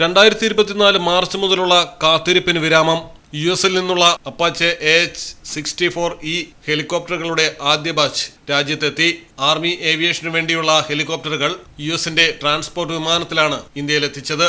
രണ്ടായിരത്തി ഇരുപത്തിനാല് മാർച്ച് മുതലുള്ള കാത്തിരിപ്പിന് വിരാമം യു എസിൽ നിന്നുള്ള Apache H sixty four E ഹെലികോപ്റ്ററുകളുടെ ആദ്യ ബാച്ച് രാജ്യത്തെത്തി. ആർമി ഏവിയേഷനു വേണ്ടിയുള്ള ഹെലികോപ്റ്ററുകൾ യു എസിന്റെ ട്രാൻസ്പോർട്ട് വിമാനത്തിലാണ് ഇന്ത്യയിലെത്തിച്ചത്.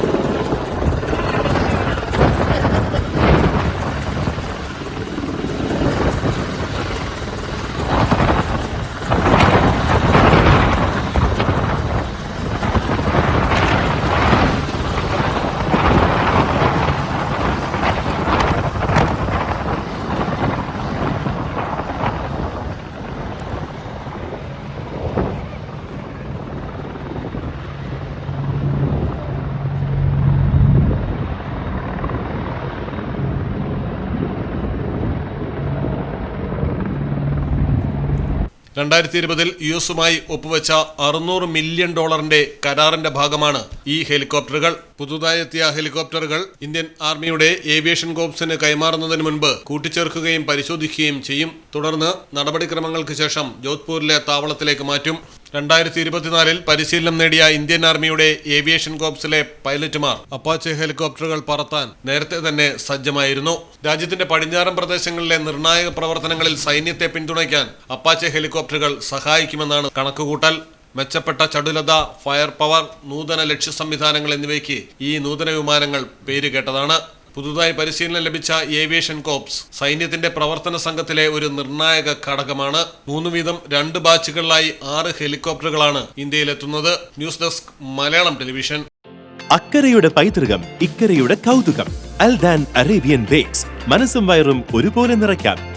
രണ്ടായിരത്തി ഇരുപതിൽ യു എസുമായി ഒപ്പുവെച്ച അറുന്നൂറ് മില്യൺ ഡോളറിന്റെ കരാറിന്റെ ഭാഗമാണ് ഈ ഹെലികോപ്റ്ററുകൾ പുതുതായി എത്തിയ ഹെലികോപ്റ്ററുകൾ ഇന്ത്യൻ ആർമിയുടെ ഏവിയേഷൻ കോപ്സിന് കൈമാറുന്നതിന് മുൻപ് കൂട്ടിച്ചേർക്കുകയും പരിശോധിക്കുകയും ചെയ്യും. തുടർന്ന് നടപടിക്രമങ്ങൾക്ക് ശേഷം ജോധ്പൂരിലെ താവളത്തിലേക്ക് മാറ്റും. രണ്ടായിരത്തി ഇരുപത്തിനാലിൽ പരിശീലനം നേടിയ ഇന്ത്യൻ ആർമിയുടെ ഏവിയേഷൻ കോപ്സിലെ പൈലറ്റുമാർ അപ്പാച്ചെ ഹെലികോപ്റ്ററുകൾ പറത്താൻ നേരത്തെ തന്നെ സജ്ജമായിരുന്നു. രാജ്യത്തിന്റെ പടിഞ്ഞാറൻ പ്രദേശങ്ങളിലെ നിർണായക പ്രവർത്തനങ്ങളിൽ സൈന്യത്തെ പിന്തുണയ്ക്കാൻ അപ്പാച്ചെ ഹെലികോപ്റ്ററുകൾ സഹായിക്കുമെന്നാണ് കണക്കുകൂട്ടൽ. മെച്ചപ്പെട്ട ചടുലത ഫയർ പവർ നൂതന ലക്ഷ്യ സംവിധാനങ്ങൾ എന്നിവയ്ക്ക് ഈ നൂതന വിമാനങ്ങൾ പേരുകേട്ടതാണ്. പുതുതായി പരിശീലനം ലഭിച്ച ഏവിയേഷൻ കോപ്സ് സൈന്യത്തിന്റെ പ്രവർത്തന സംഘത്തിലെ ഒരു നിർണായക ഘടകമാണ്. മൂന്ന് വീതം രണ്ട് ബാച്ചുകളിലായി ആറ് ഹെലികോപ്റ്ററുകളാണ് ഇന്ത്യയിലെത്തുന്നത്. News desk Malayalam television. അക്കരയുടെ പൈതൃകം ഇക്കരയുടെ കൗതുകം. Aldan Arabian bakes. മനസ്സും വയറും ഒരുപോലെ നിറയ്ക്കാം.